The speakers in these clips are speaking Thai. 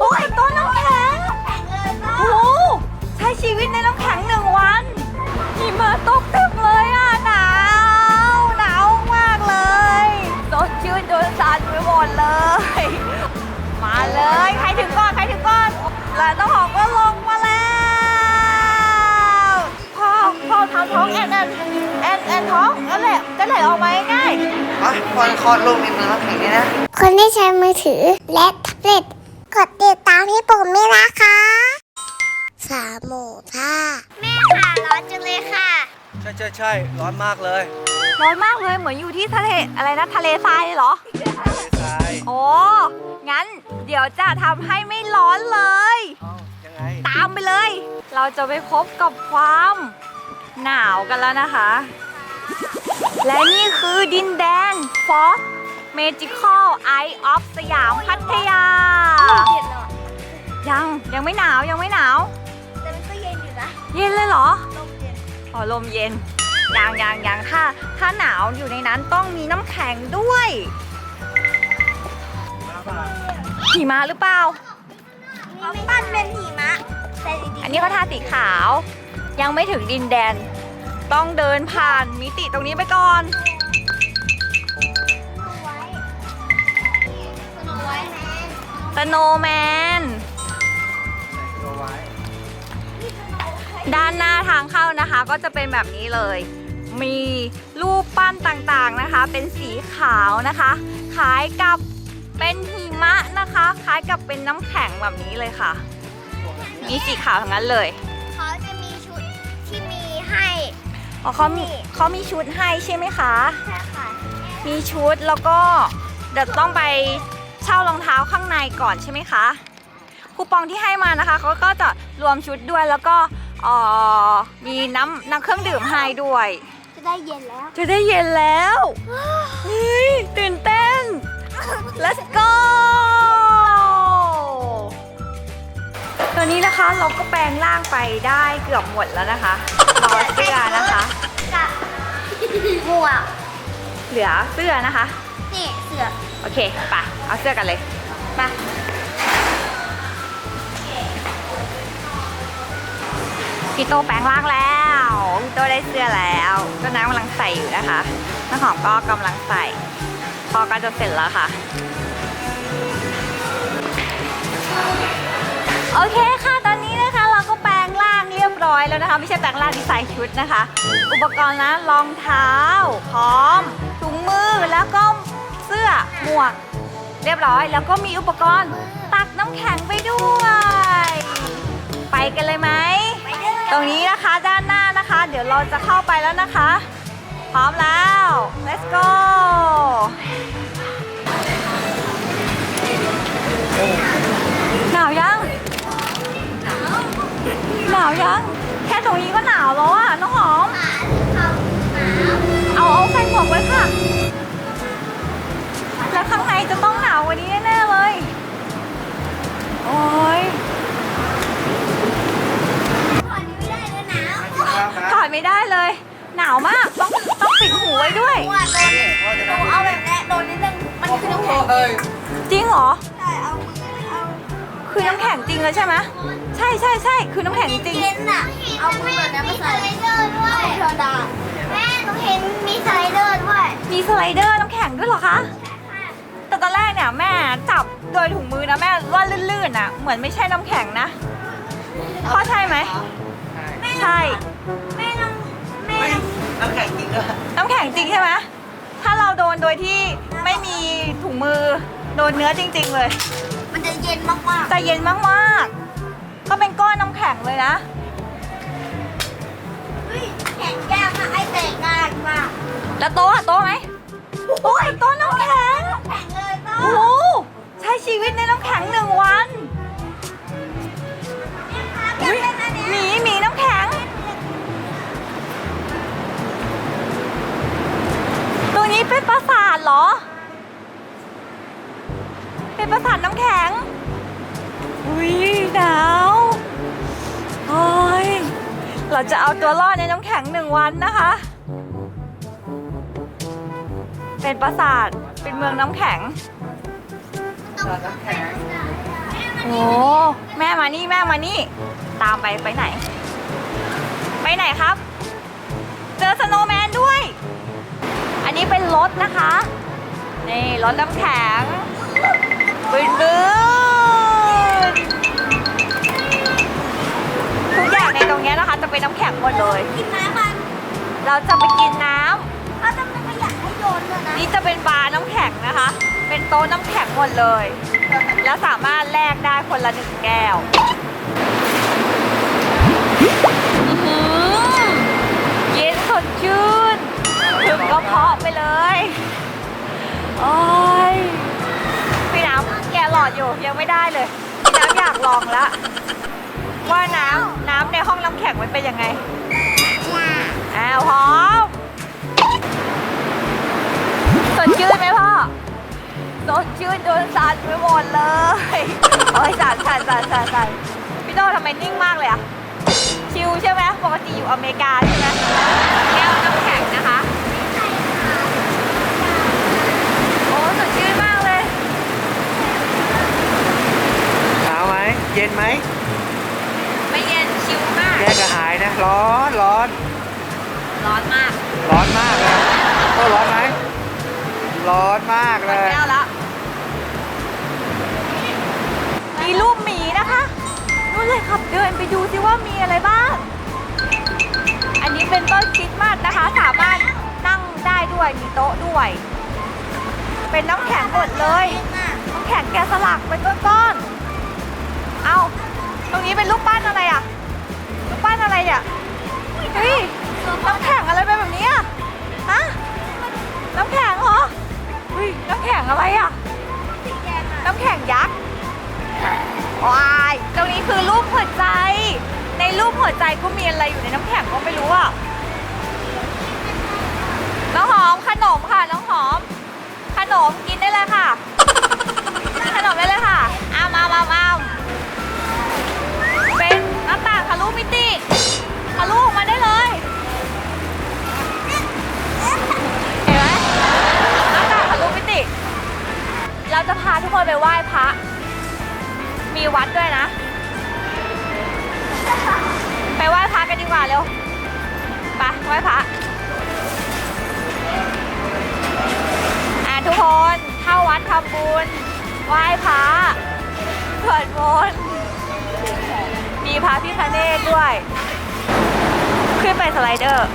โอ้ยต้นน้ำแข็งโอ้โหใช้ชีวิตในน้ำแข็งหนึ่งวันหิมะตกเต็มเลยอะหนาวหนาวมากเลยสดชื่นจนสั่นไปหมดเลย มาเลยใครถึงก่อนใครถึงก่อนแล้วต้องหอมก็ลงมาแล้วพ่อพ่อทำท้องแอนแอนแอนแอนท้องนั่นแหละจะไหลออกมาง่ายอะพอคลอดลูกในเมืองน้ำแข็งนี่นะคนที่ใช้มือถือและแท็บเล็ต กดติดตามให้ผมด้วยนะคะ สามหมูท่าแม่ค่ะร้อนจังเลยค่ะ ใช่ใช่ใช่ร้อนมากเลยๆร้อนมากเลยเหมือนอยู่ที่ทะเลอะไรนะทะเลทรายเลยเหรอทรายโอ้งั้นเดี๋ยวจะทำให้ไม่ร้อนเลย เอ้ายังไงตามไปเลย เราจะไปพบกับความหนาวกันแล้วนะคะ และนี่คือดินแดนฟอส เมจิคอลไอออฟสยามพัทยายังยังไม่หนาวยังไม่หนาว แต่มันก็เย็นอยู่นะเย็นเลยเหรอ ลมเย็นอ๋อลมเย็นยังยังยังถ้าถ้าหนาวอยู่ในนั้นต้องมีน้ำแข็งด้วยหิมะหรือเปล่า เขาปั้นเป็นหิมะแต่จริงๆอันนี้เขาทาสีขาว ยังไม่ถึงดินแดน ต้องเดินผ่านมิติตรงนี้ไปก่อนสโน สโนว์แมนตัวไว้ด้านหน้าทางเข้านะคะก็จะเป็นแบบนี้เลย มีรูปปั้นต่างๆนะคะ เป็นสีขาวนะคะคล้ายกับเป็นหิมะนะคะคล้ายกับเป็นน้ำแข็งแบบนี้เลยค่ะ มีสีขาวทั้งนั้นเลยเขาจะมีชุดที่มีให้อ๋อเขามีเขามีชุดให้ใช่ไหมคะ ใช่ค่ะ มีชุดแล้วก็เดี๋ยวต้องไปเช่ารองเท้าข้างในก่อนใช่ไหมคะคูปองที่ให้มานะคะเขาก็จะรวมชุดด้วยแล้วก็เอ่อมีน้ำน้ำเครื่องดื่มให้ด้วย จะได้เย็นแล้ว จะได้เย็นแล้วเฮ้ยตื่นเต้น let's go ตอนนี้นะคะเราก็แปลงร่างไปได้เกือบหมดแล้วนะคะรอเสื้อนะคะ กับหมวกเหลือเสื้อนะคะ นี่เสือโอเคไปเอาเสื้อกันเลยไปพี่โตแปลงร่างแล้วพี่โตได้เสื้อแล้วก็น้ำกำลังใส่อยู่นะคะน้ำหอมก็กำลังใส่ พอก็จะเสร็จแล้วค่ะ โอเคค่ะตอนนี้นะคะเราก็แปลงร่างเรียบร้อยแล้วนะคะ ไม่ใช่แปลงร่างที่ใส่ชุดนะคะ อุปกรณ์นะรองเท้าพร้อมถุงมือแล้วก็ เสื้อหมวก เรียบร้อย แล้วก็มีอุปกรณ์ตักน้ำแข็งไปด้วย ไปกันเลยไหม ตรงนี้นะคะด้านหน้านะคะ เดี๋ยวเราจะเข้าไปแล้วนะคะ พร้อมแล้ว let's go หนาวยัง หนาวยัง แค่ตรงนี้ก็หนาวแล้วอะน้องหอม เอาเอาใส่หมวกไว้ค่ะแล้ว ข้างในจะต้องหนาวกว่านี้แน่ๆเลย โอ้ยถอดนี้ไม่ได้เลยหนาวถอดไม่ได้เลย หนาวมาก ต้องต้องปิดหูไว้ด้วยหมวกโดนหนูเอาแบบนี้โดนนิดนึง มันคือน้ำแข็งเฮ้ยจริงเหรอ ใช่เอามือเอาคือน้ำแข็งจริงเลยใช่ไหมใช่ใช่ใช่คือน้ำแข็งจริง เย็นอะ เอามือแบบนี้มาใส่สไลเดอร์ด้วยเธอดาแม่หนูเห็นมีสไลเดอร์ด้วย มีสไลเดอร์น้ำแข็งด้วยเหรอคะ แต่ตอนแรกเนี่ยแม่จับโดยถุงมือนะแม่ว่าลื่นๆอะเหมือนไม่ใช่น้ำแข็งนะพ่อใช่ไหมใช่แม่ลองแม่เฮ้ยน้ำแข็งจริงด้วยน้ำแข็งจริงใช่ไหมถ้าเราโดนโดยที่ไม่มีถุงมือโดนเนื้อจริง ๆ เลย มันจะเย็นมากจะเย็นมากๆ ก็เป็นก้อนน้ำแข็งเลยนะๆเฮ้ยแข็งยากมากไอ้แตกง่ายมากแล้วโต๊ะอะโต๊ะไหมโต๊ะโต๊ะน้ำแข็ง แข็งเลยต้อ โอ้โหใช้ชีวิตในน้ำแข็งหนึ่งวันอยากเล่นอันเนี้ยหมีหมีน้ำแข็งตรงนี้เป็นปราสาทเหรอ เป็นปราสาทน้ำแข็ง อุ้ยหนาวโอ้ยเราจะเอาตัวรอดในน้ำแข็งหนึ่งวันนะคะ เป็นปราสาทเป็นเมืองน้ำแข็ง น้ำแข็งโอ้โอ้แม่มานี่แม่มานี่ ตามไปไปไหน ไปไหนครับ เจอสโนว์แมนด้วย อันนี้เป็นรถนะคะ นี่รถน้ำแข็งบึนบึนทุกอย่างในตรงเนี้ยนะคะ จะเป็นน้ำแข็งหมดเลย กินน้ำมันเราจะไปกินน้ำเขาจะเป็นขยะให้โยนเลยนะนี่จะเป็นบาร์น้ำแข็งนะคะ เป็นโต๊ะน้ำแข็งหมดเลย แล้วสามารถแลกได้คนละหนึ่งแก้วอื้อหือเย็นสดชื่น ถึงก็เพาะไปเลย โอ้ยพี่น้ำแกหลอดอยู่ยังไม่ได้เลยพี่น้ำอยากลองแล้วว่าน้ำน้ำในห้องน้ำแข็งมันเป็นยังไงอ้าวพร้อมสดชื่นไหมพ่อ สดชื่นโดนสั่นไปหมดเลยโอ้ยสั่นสั่นสั่นสั่นสั่นพี่โตทำไมนิ่งมากเลยอะชิลใช่ไหมปกติอยู่อเมริกาใช่ไหมแก้วน้ำแข็งนะคะโอ้สดชื่นมากเลยหนาวไหมเย็นไหมไม่เย็นชิลมากแยกกระหายนะ ร้อนร้อนร้อนมาก ร้อนมากเลยก็ร้อนไหมร้อนมากหมเลดยแก้วแล้ว เลยขับเดินไปดูซิว่ามีอะไรบ้าง อันนี้เป็นต้นคริสต์มาสนะคะ สามารถนั่งได้ด้วยมีโต๊ะด้วย เป็นน้ำแข็งหมดเลยน้ำแข็งแกะสลักเป็นก้อนๆเอาตรงนี้เป็นรูปปั้นอะไรอะรูปปั้นอะไรเนี่ยเฮ้ยน้ำแข็งอะไรเป็นแบบนี้อะฮะน้ำแข็งเหรอเฮ้ยน้ำแข็งอะไรอะ รูปหัวใจก็มีอะไรอยู่ในน้ำแข็งก็ไม่รู้อะ น้องหอมขนมค่ะ น้องหอม ขนมกินได้เลยค่ะกินขนมได้เลยค่ะอ้ามามอ้ามามเป็นหน้าต่างทะลุมิติทะลุออกมาได้เลยเห็นไหมหน้าต่างทะลุมิติ เราจะพาทุกคนไปไหว้พระ มีวัดด้วยนะ ไปไหว้พระกันดีกว่าเร็วไปไหว้พระอะทุกคนเข้าวัดทำบุญไหว้พระสวดมนต์มีพระพิคเนตด้วย ขึ้นไปสไลเดอร์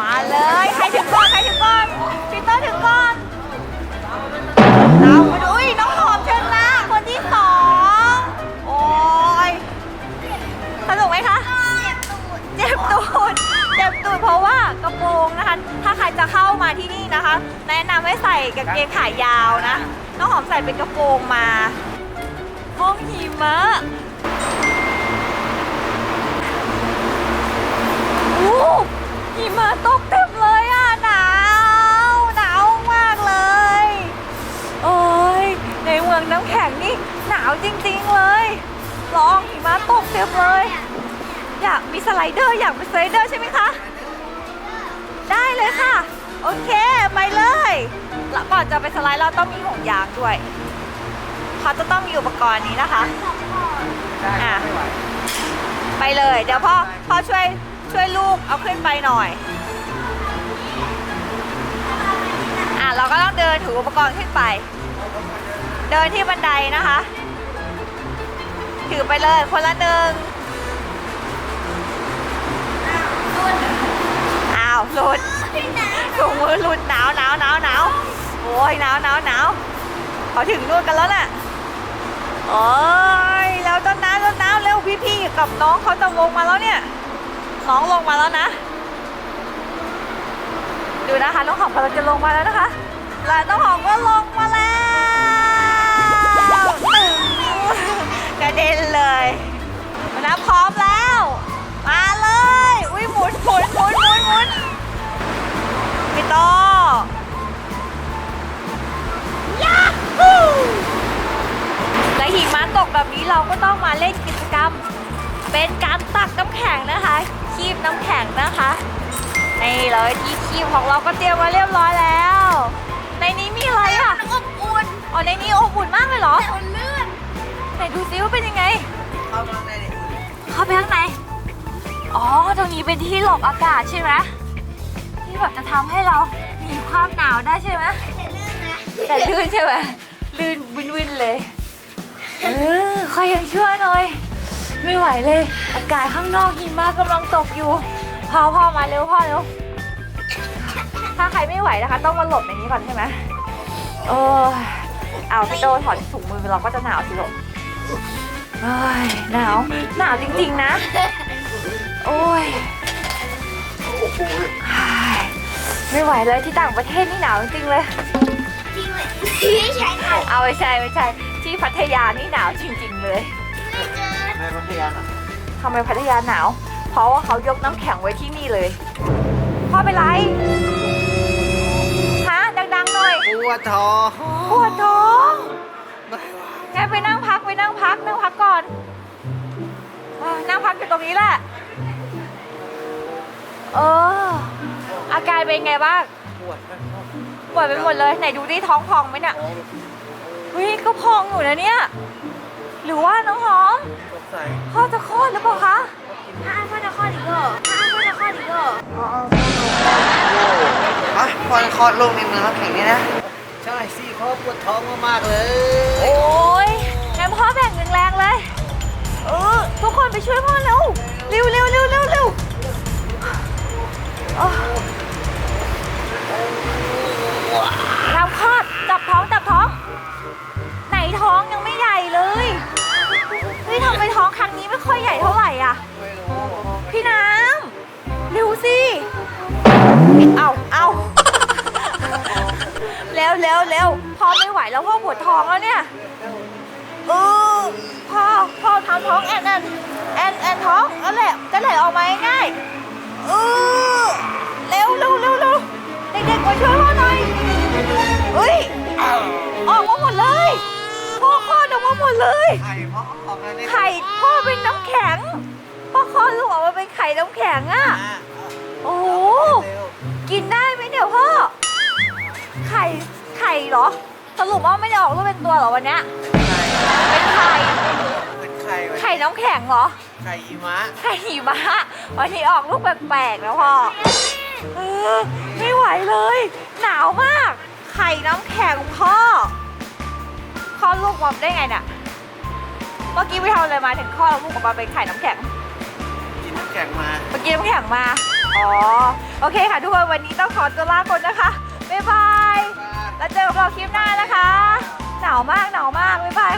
มาเลย ใครถึงก่อน ใครถึงก่อนพีเตอร์ถึงก่อน ระโปรงนถ้าใครจะเข้ามาที่นี่นะคะ แนะนำให้ใส่กางเกงขายาวนะ น้องหอมใส่เป็นกระโปรงมา ห้องหิมะอู้หิมะตกเต็มเลยอะหนาวหนาวมากเลย โอ้ยในเมืองน้ำแข็งนี่หนาวจริงๆเลยลองหิมะตกเต็มเลย อยากมีสไลเดอร์อยากเป็นสไลเดอร์ใช่ไหมคะ ได้เลยค่ะ โอเค ไปเลย แล้วก่อนจะไปสไลด์เราต้องมีห่วงยางด้วย เขาจะต้องมีอุปกรณ์นี้นะคะได้อะ ไม่ไหวไปเลย เดี๋ยวพ่อพ่อช่วยช่วยลูกเอาขึ้นไปหน่อย อะเราก็ต้องเดินถืออุปกรณ์ขึ้นไป เดินที่บันไดนะคะ ถือไปเลยคนละหนึ่งาวหลุดถุงมือหลุดหนาวหนาวหนาวหนาวโอ้ยหนาวหนาวหนาวเขาถึงนู่นกันแล้วน่ะโอ้ยแล้วต้นน้ำต้นน้ำเร็วพี่พี่ๆกับน้องเขาจะลงมาแล้วเนี่ย น้องลงมาแล้วนะ ดูนะคะน้องหอมกำลังจะลงมาแล้วนะคะและน้องหอมก็ลงมาแล้วตึงกระเด็นเลยนะพร้อมแล้ว มาเลย อุ้ยหมุนหมุนหมุนหมุนหมุน พี่โตยาฮูและหิมะตกแบบนี้เราก็ต้องมาเล่นกิจกรรม เป็นการตักน้ำแข็งนะคะ คีบน้ำแข็งนะคะนี่เลยที่คีบของเราก็เตรียมมาเรียบร้อยแล้ว ในนี้มีอะไรอะอบอุ่นอ๋อในนี้อบอุ่นมากเลยเหรอแต่มันลื่นไหนดูซิว่าเป็นยังไงเข้ามาในนี่เข้าไปข้างในอ๋อตรงนี้เป็นที่หลบอากาศใช่ไหมที่ แบบจะทำให้เราหนีความหนาวได้ใช่ไหมแต่ลื่นนะแต่ลื่นใช่ไหมลื่นวินวินเลย เออคอยยังช่วหน่อย ไม่ไหวเลย อากาศข้างนอกหิมะกำลังตกอยู่พ่อพ่อมาเร็วพ่อเร็ว ถ้าใครไม่ไหวนะคะ ต้องมาหลบในนี้ก่อนใช่ไหมเออเอาพี่โตถอดถุงมือเราก็จะหนาวสิลูกเอ้ยหนาว หนาวจริงๆนะ โอ้ย ไม่ไหวเลยที่ต่างประเทศนี่หนาวจริงๆเลยจริงเลยไม่ใช่ค่ะเอาไม่ใช่ไม่ใช่ที่พัทยานี่หนาวจริง ๆ เลยไม่เจอในพัทยาน่ะทำไมพัทยาหนาว เพราะว่าเขายกน้ำแข็งไว้ที่นี่เลยพ่อเป็นไรฮะดังๆหน่อยปวดท้องปวดท้องไม่ไหวงั้นไปนั่งพักไปนั่งพักนั่งพักก่อนเออนั่งพักอยู่ตรงนี้แหละ เออ อาการเป็นไงบ้างปวดไม่ชอบปวดไปหมดเลยไหนดูดิท้องพองไหมเนี่ยท้องเฮ้ยก็พองอยู่นะเนี่ย หรือว่าน้องหอมสงสัยพ่อจะคลอดหรือเปล่าคะถ้าพ่อจะคลอดอีกเหรอถ้าพ่อจะคลอดอีกเหรออะพอคลอดลูกในเมืองน้ำแข็งนี่นะใช่สิเขาปวดท้องมากๆเลยโอ้ยงั้นพ่อแบ่งแรงๆเลยเออทุกคนไปช่วยพ่อเร็วเร็วเร็วเร็วเร็วเร็ว เราคลอดจับท้องจับท้อง ไหนท้องยังไม่ใหญ่เลยเฮ้ยทำไมท้องครั้งนี้ไม่ค่อยใหญ่เท่าไหร่อะ พี่น้ำเร็วสิ เอาเอาเร็วเร็วเร็วพ่อไม่ไหวแล้วพ่อปวดท้องแล้วเนี่ยเออพ่อพ่อทำท้องแอนแอนแอนแอนท้องนั่นแหละจะไหลออกมาง่ายเออเร็วเร็วเร็วเร็ว ด็กๆมาช่วยพ่อหน่อยเฮ้ยออกมาหมดเลยพ่อคลอดออกมาหมดเลย ไข่เพราะออกมาในไข่พ่อเป็นน้ำแข็ง พ่อคลอดลูกออกมาเป็นไข่น้ำแข็งอะโอ้โห เร็วกินได้ไหมเนี่ยพ่อ ไข่ ไข่เหรอ สรุปว่าไม่ได้ออกลูกเป็นตัวเหรอวันเนี้ยเป็นไข่ เป็นไข่ไข่น้ำแข็งเหรอ ไข่หิมะ ไข่หิมะวันนี้ออกลูกแปลกๆนะพ่อ เออไม่ไหวเลย หนาวมาก ไข่น้ำแข็งพ่อคลอดลูกมาได้ไงเนี่ยเมื่อกี้ไปทำอะไรมาถึงคลอดลูกออกมาเป็นไข่น้ำแข็ง กินน้ำแข็งมา เมื่อกี้น้ำแข็งมา อ๋อ โอเคค่ะทุกคนวันนี้ต้องขอตัวลาคนนะคะ บ๊ายบาย แล้วเจอกับเราคลิปหน้านะคะ หนาวมากหนาวมาก บ๊ายบาย